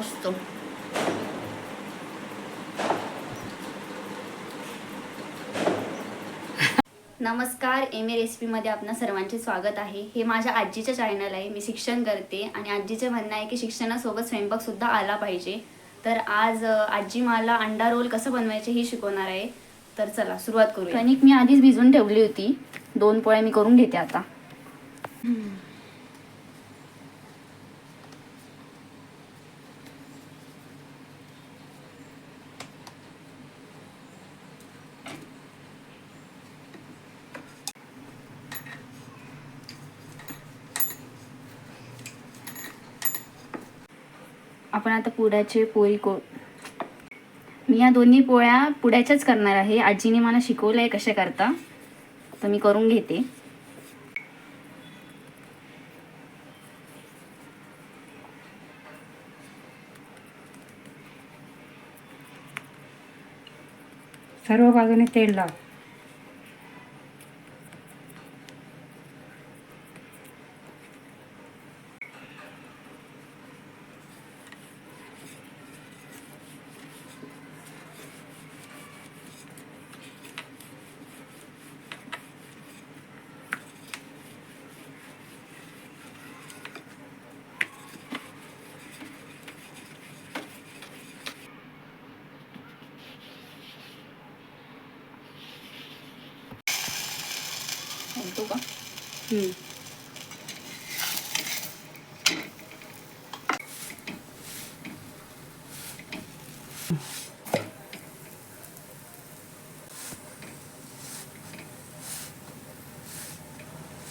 मस्त. नमस्कार M A रेसिपीमध्ये आपणा सर्वांचे स्वागत आहे. हे माझ्या आजीचं चॅनल आहे. मी शिक्षण करते आणि आजीचं म्हणणं आहे की शिक्षणासोबत स्वयंपाक सुद्धा आला पाहिजे. तर आज आजी मला अंडा रोल कसं बनवायचे हे शिकवणार आहे. तर चला सुरुवात करूया. कणिक मी आधीच भिजवून ठेवली होती. दोन पोळ्या मी करून घेते आता. आपण आता पुड्याचे पोळी को मी या दोन्ही पोळ्या पुड्याच्याच करणार आहे. आजीने मला शिकवलं आहे कशा करता. तर मी करून घेते. सर्व बाजूने तेल लाव.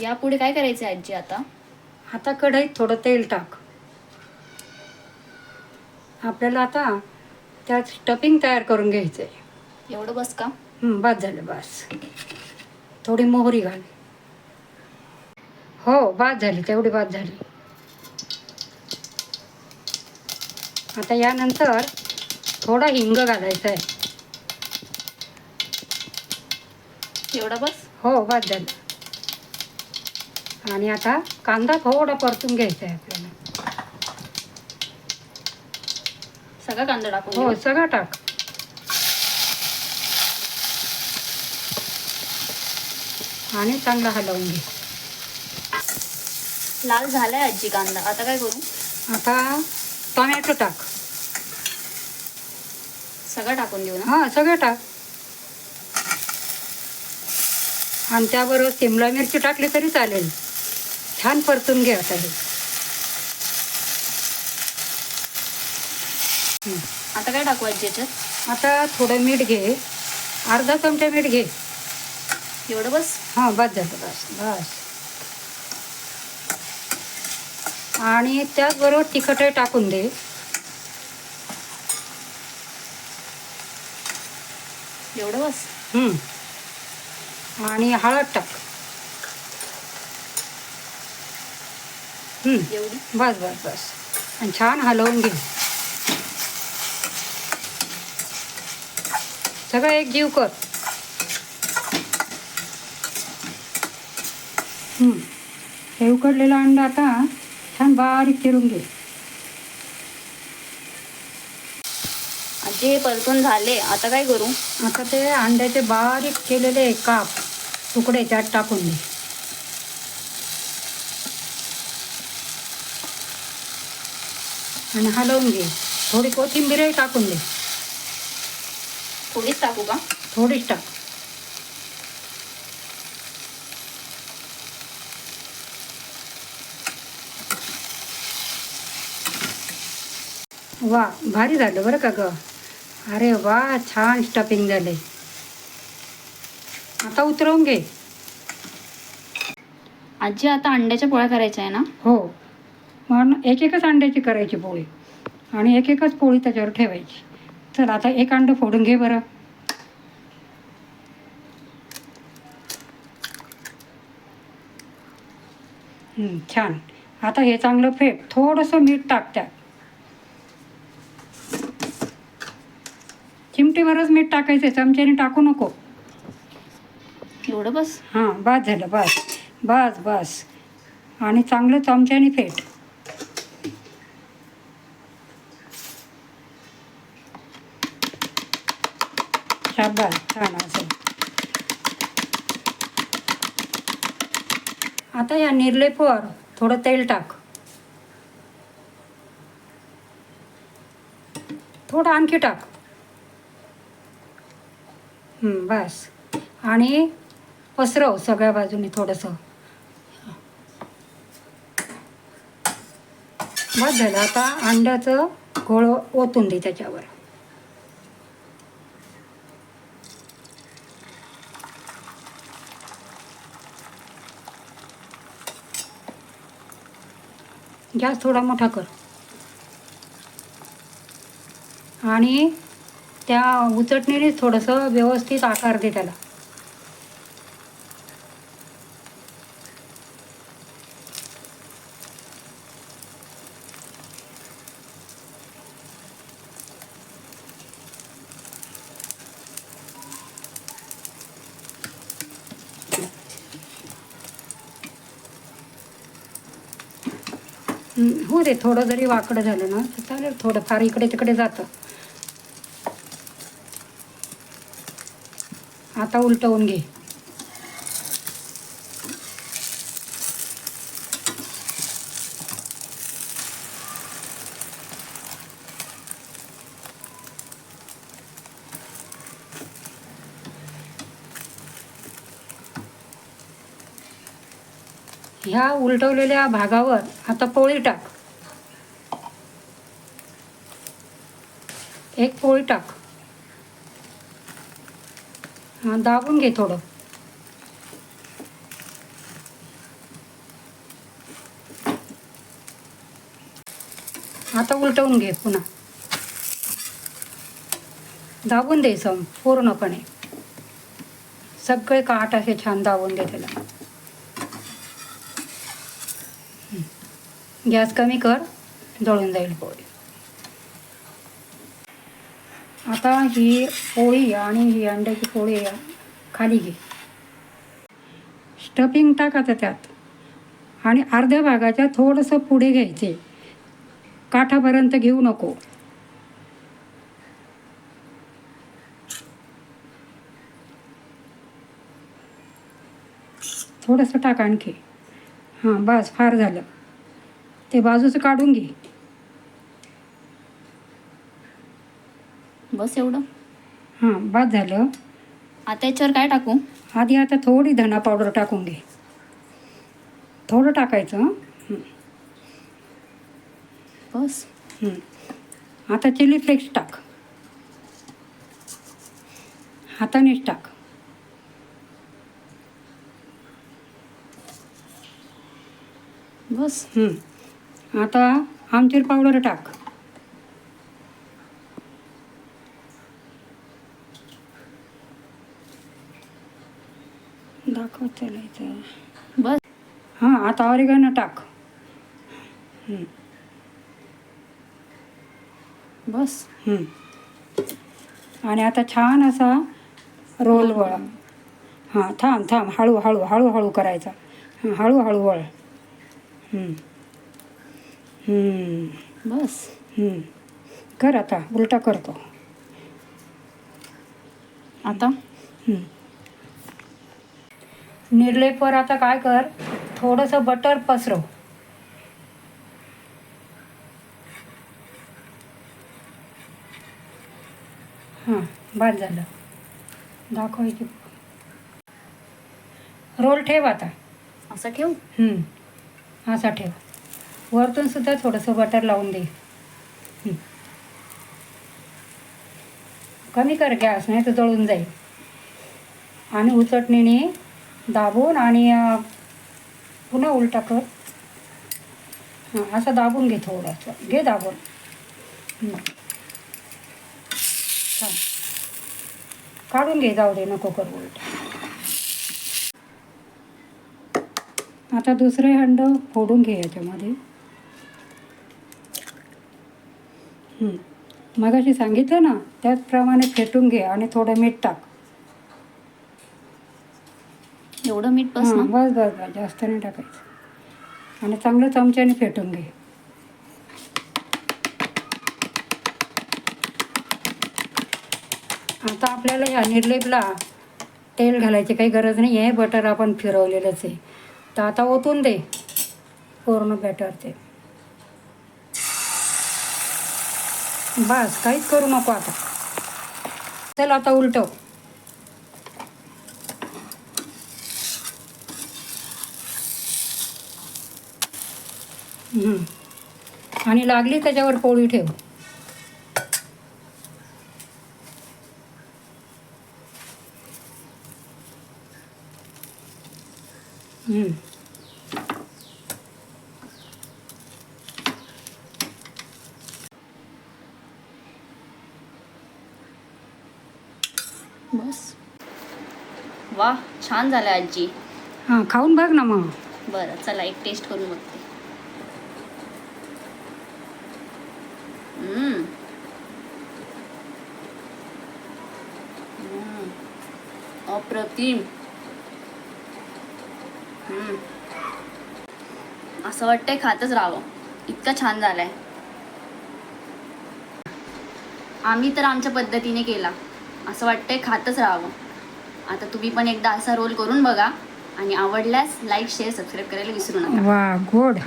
यापुढे काय करायचं आजी आता? आता कढईत थोडं तेल टाक. आपल्याला आता त्यात स्टफिंग तयार करून घ्यायचं आहे एवढं बस का? बस झालं बस. थोडी मोहरी घाल. हो बाद झाली तेवढी बाद झाली. आता यानंतर थोडा हिंग घालायचा आहे. एवढं बस? हो बाद झालं. आणि आता कांदा थोडा परतून घ्यायचा आहे आपल्याला. सगळा कांदा टाकून हो? सगळं टाक. आणि चांगला हलवून घे. लाल झालाय आजी कांदा. आता काय करू? आता टोमॅटो टाक. सगळं टाकून देऊ ना? हां सगळं टाक. आणि त्याबरोबर शिमला मिरची टाकली तरी चालेल. छान परतून घे आता हे. आता काय टाकू आजी याच्यात? आता थोडं मीठ घे. अर्धा चमचा मीठ घे. एवढं बस? हां बस झालं. बस. बस. आणि त्याचबरोबर तिखटही टाकून दे. एवढं बस. आणि हळद टाक. एवढी? बस बस बस. आणि छान हलवून घे. सगळं एक जीव कर. हं. हे उकडलेला अंडा आता छान बारीक चिरून घे हे परतून झाले आता काय करू? आता ते अंड्याचे बारीक केलेले काप तुकडे त्यात टाकून दे आणि हलवून घे. थोडी कोथिंबीरही टाकून दे. थोडीच टाकू का? थोडीच टाक. वा भारी झालं बरं का ग. अरे वा छान स्टफिंग झालंय. आता उतरवून घे. आजी आता अंड्याच्या पोळ्या करायच्या आहे ना? हो. म्हणून एक एकच अंड्याची करायची पोळी आणि एक एकच पोळी त्याच्यावर ठेवायची. चल आता एक अंडं फोडून घे बरं. छान. आता हे चांगलं फेट थोडंसं मीठ टाक चिमटीवरच मीठ टाकायचं चमच्याने टाकू नको. एवढं बस? हां बस झालं बस. बस बस. आणि चांगलं चमच्याने फेट. शाबास छान आता या निर्लेपवर थोडं तेल टाक. थोडं आणखी टाक. बस. आणि पसरव सगळ्या बाजूनी थोडंसं. बस झालं. आता अंड्याचं घोळ ओतून दे त्याच्यावर. गॅस थोडा मोठा कर. आणि त्या उचटणीने थोडंसं व्यवस्थित आकार दे त्याला. हो रे थोडं जरी वाकडं झालं ना तर चालेल थोडंफार इकडे तिकडे जातं. आता उलटवून घे. ह्या उलटवलेल्या भागावर आता पोळी टाक. एक पोळी टाक. हां दाबून घे थोडं. आता उलटवून घे पुन्हा. दाबून दे सम पूर्णपणे. सगळे काट असे छान दाबून दे त्याला. गॅस कमी कर जळून जाईल पोळी. आता ही पोळी आणि ही अंड्याची पोळी खाली घे. स्टफिंग टाकायचं त्यात. आणि अर्ध्या भागाच्या थोडंसं पुढे घ्यायचे. काठापर्यंत घेऊ नको. थोडंसं टाक आणखी. हां बस फार झालं. ते बाजूचं काढून घे. बस एवढं हां बस झालं आता याच्यावर काय टाकू आधी आता थोडी धना पावडर टाकून घे थोडं टाकायचं. हं. बस हं. आता चिली फ्लेक्स टाक हातानेच टाक बस हं. आता आमचूर पावडर टाक दाखव चालायचं बस. हां आता ऑरिगॅनो टाक. बस. आणि आता छान असा रोल वळ. हां थांब थांब हळू हळू हळूहळू करायचा. हां हळूहळू वळ. बस. कर आता उलटा करतो. आता? हं. निर्लेपवर आता काय कर? थोडंसं बटर पसरव. हां बाद झालं. दाखवायची रोल ठेव आता. असं ठेवू? हं. असा ठेव. वरतून सुद्धा थोडंसं बटर लावून दे. कमी कर गॅस नाही तर जळून जाईल. आणि उचटणीने दाबून आणि पुन्हा उलटा कर. हां असं दाबून घे थोडंसं. घे दाबून. हां. काढून घे जाऊ दे नको कर उलटा. आता दुसरे हंड फोडून घे याच्यामध्ये. मग अशी सांगितलं ना त्याचप्रमाणे फेटून घे आणि थोडं मीठ टाक. एवढं मीठ बस ना. बस बस बस. जास्त नाही टाकायचं. आणि चांगलं चमच्याने फेटून घे. आता आपल्याला ह्या निर्लेपला तेल घालायची काही गरज नाही आहे. बटर आपण फिरवलेलंच आहे. तर आता ओतून दे. पूर्ण बॅटर ते. बस काहीच करू नको आता. चल आता उलटव. आणि लागली त्याच्यावर पोळी ठेव. बस. वा छान झालं आजी. हां खाऊन बघ ना मग. बरं चला एक टेस्ट करून बघते. अप्रतिम. असं वाटतंय खातच राहावं. इतकं छान झालंय. आम्ही तर आमच्या पद्धतीने केला. असं वाटतंय खातच राहावं. आता तुम्ही पण एकदा असा रोल करून बघा. आणि आवडल्यास लाईक शेअर सबस्क्राईब करायला विसरू नका. वा गोड